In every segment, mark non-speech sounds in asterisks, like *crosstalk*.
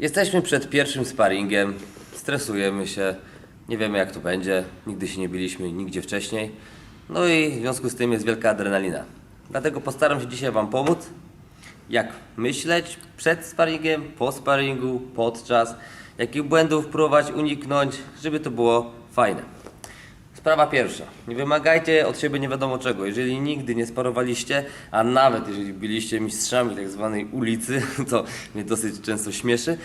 Jesteśmy przed pierwszym sparingiem, stresujemy się, nie wiemy jak to będzie, nigdy się nie biliśmy nigdzie wcześniej. No i w związku z tym jest wielka adrenalina. Dlatego postaram się dzisiaj Wam pomóc, jak myśleć przed sparingiem, po sparingu, podczas, jakich błędów próbować uniknąć, żeby to było fajne. Sprawa pierwsza. Nie wymagajcie od siebie nie wiadomo czego. Jeżeli nigdy nie sparowaliście, a nawet jeżeli byliście mistrzami tak zwanej ulicy, *laughs* to mnie dosyć często śmieszy,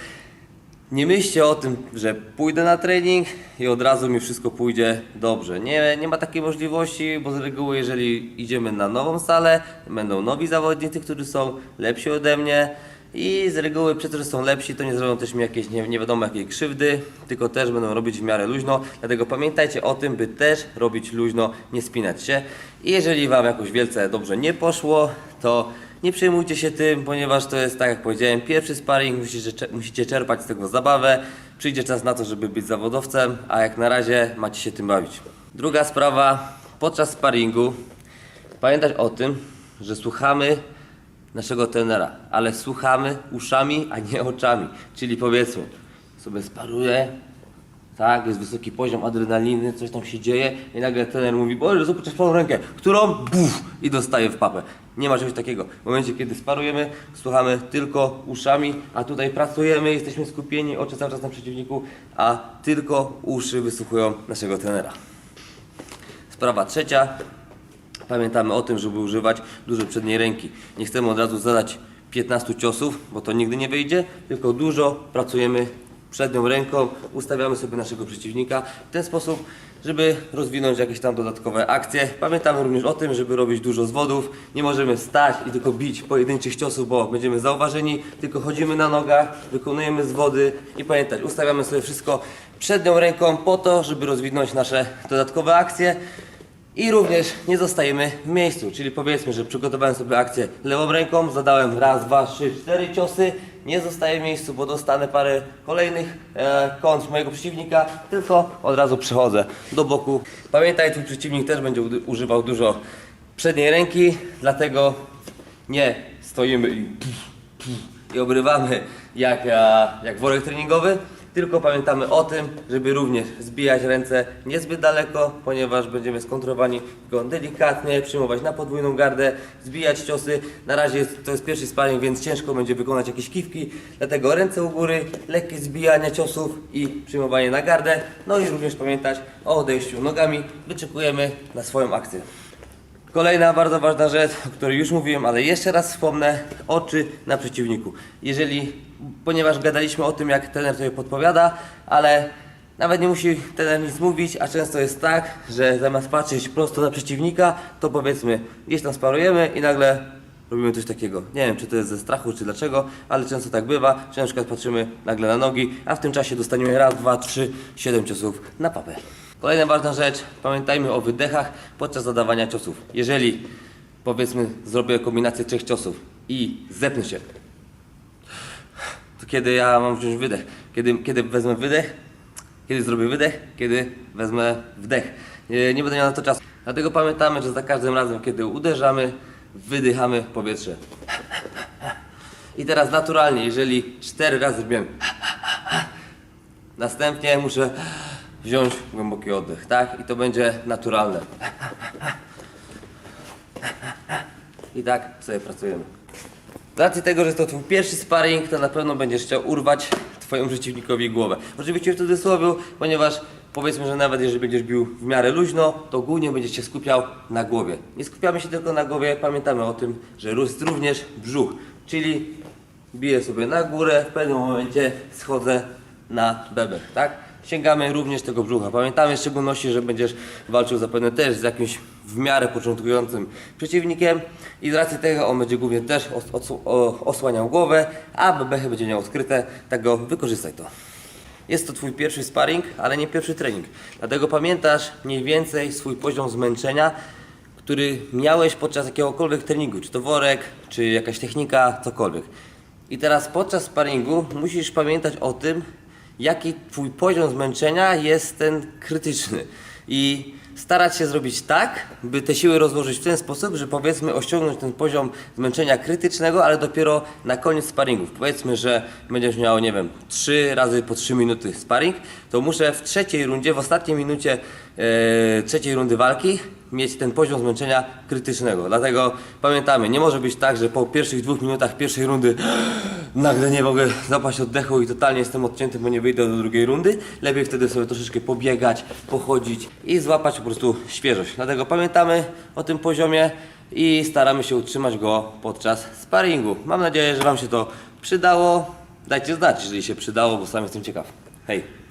nie myślcie o tym, że pójdę na trening i od razu mi wszystko pójdzie dobrze. Nie, nie ma takiej możliwości, bo z reguły jeżeli idziemy na nową salę, będą nowi zawodnicy, którzy są lepsi ode mnie i z reguły przez to, że są lepsi, to nie zrobią też mi jakieś nie, nie wiadomo jakiej krzywdy, tylko też będą robić w miarę luźno. Dlatego pamiętajcie o tym, by też robić luźno, nie spinać się. I jeżeli Wam jakoś wielce dobrze nie poszło, to nie przejmujcie się tym, ponieważ to jest tak jak powiedziałem, pierwszy sparring, musicie, musicie czerpać z tego zabawę. Przyjdzie czas na to, żeby być zawodowcem, a jak na razie macie się tym bawić. Druga sprawa, podczas sparingu pamiętać o tym, że słuchamy naszego trenera, ale słuchamy uszami, a nie oczami. Czyli powiedzmy, sobie sparuję, tak, jest wysoki poziom adrenaliny, coś tam się dzieje i nagle trener mówi, Boże, zobacz prawą rękę, którą? Buf! I dostaje w papę. Nie ma czegoś takiego. W momencie, kiedy sparujemy, słuchamy tylko uszami, a tutaj pracujemy, jesteśmy skupieni, oczy cały czas na przeciwniku, a tylko uszy wysłuchują naszego trenera. Sprawa trzecia. Pamiętamy o tym, żeby używać dużo przedniej ręki. Nie chcemy od razu zadać 15 ciosów, bo to nigdy nie wyjdzie, tylko dużo pracujemy przednią ręką, ustawiamy sobie naszego przeciwnika w ten sposób, żeby rozwinąć jakieś tam dodatkowe akcje. Pamiętamy również o tym, żeby robić dużo zwodów. Nie możemy stać i tylko bić pojedynczych ciosów, bo będziemy zauważeni, tylko chodzimy na nogach, wykonujemy zwody i pamiętać, ustawiamy sobie wszystko przednią ręką po to, żeby rozwinąć nasze dodatkowe akcje. I również nie zostajemy w miejscu, czyli powiedzmy, że przygotowałem sobie akcję lewą ręką, zadałem raz, dwa, trzy, cztery ciosy, nie zostaję w miejscu, bo dostanę parę kolejnych e, kąt mojego przeciwnika, tylko od razu przechodzę do boku. Pamiętaj, twój przeciwnik też będzie używał dużo przedniej ręki, dlatego nie stoimy i, i obrywamy jak, e, jak worek treningowy, tylko pamiętamy o tym, żeby również zbijać ręce niezbyt daleko, ponieważ będziemy skontrowani tylko delikatnie, przyjmować na podwójną gardę, zbijać ciosy. Na razie to jest pierwszy sparring, więc ciężko będzie wykonać jakieś kiwki, dlatego ręce u góry, lekkie zbijanie ciosów i przyjmowanie na gardę. No i również pamiętać o odejściu nogami, wyczekujemy na swoją akcję. Kolejna bardzo ważna rzecz, o której już mówiłem, ale jeszcze raz wspomnę, oczy na przeciwniku. Jeżeli, ponieważ gadaliśmy o tym, jak trener sobie podpowiada, ale nawet nie musi trener nic mówić, a często jest tak, że zamiast patrzeć prosto na przeciwnika, to powiedzmy, gdzieś tam sparujemy i nagle robimy coś takiego. Nie wiem, czy to jest ze strachu, czy dlaczego, ale często tak bywa, że na przykład patrzymy nagle na nogi, a w tym czasie dostaniemy raz, dwa, trzy, siedem ciosów na papę. Kolejna ważna rzecz, pamiętajmy o wydechach podczas zadawania ciosów. Jeżeli, powiedzmy, zrobię kombinację trzech ciosów i zepnę się, to kiedy ja mam wziąć wydech? Kiedy, kiedy wezmę wydech? Kiedy zrobię wydech? Kiedy wezmę wdech? Nie, nie będę miał na to czasu. Dlatego pamiętamy, że za każdym razem, kiedy uderzamy, wydychamy powietrze. I teraz naturalnie, jeżeli cztery razy zrobiłem Następnie muszę wziąć głęboki oddech, tak? I to będzie naturalne. I tak sobie pracujemy. Z racji tego, że to twój pierwszy sparring, to na pewno będziesz chciał urwać twojemu przeciwnikowi głowę. Oczywiście w cudzysłowie, ponieważ powiedzmy, że nawet jeżeli będziesz bił w miarę luźno, to głównie będziesz się skupiał na głowie. Nie skupiamy się tylko na głowie, pamiętamy o tym, że jest również brzuch, czyli biję sobie na górę, w pewnym momencie schodzę na bebek, tak? Sięgamy również tego brzucha. Pamiętamy w szczególności, że będziesz walczył zapewne też z jakimś w miarę początkującym przeciwnikiem i z racji tego on będzie głównie też os osłaniał głowę, a bebechy będzie miał skryte, tak go wykorzystaj to. Jest to Twój pierwszy sparring, ale nie pierwszy trening. Dlatego pamiętasz mniej więcej swój poziom zmęczenia, który miałeś podczas jakiegokolwiek treningu, czy to worek, czy jakaś technika, cokolwiek. I teraz podczas sparingu musisz pamiętać o tym, jaki twój poziom zmęczenia jest ten krytyczny. I starać się zrobić tak, by te siły rozłożyć w ten sposób, że powiedzmy osiągnąć ten poziom zmęczenia krytycznego, ale dopiero na koniec sparingów. Powiedzmy, że będziesz miał, nie wiem, 3 razy po 3 minuty sparing, to muszę w trzeciej rundzie, w ostatniej minucie e, trzeciej rundy walki mieć ten poziom zmęczenia krytycznego. Dlatego pamiętamy, nie może być tak, że po pierwszych dwóch minutach pierwszej rundy nagle nie mogę zapaść oddechu i totalnie jestem odcięty, bo nie wyjdę do drugiej rundy. Lepiej wtedy sobie troszeczkę pobiegać, pochodzić i złapać po prostu świeżość. Dlatego pamiętamy o tym poziomie i staramy się utrzymać go podczas sparingu. Mam nadzieję, że Wam się to przydało. Dajcie znać, jeżeli się przydało, bo sam jestem ciekaw. Hej!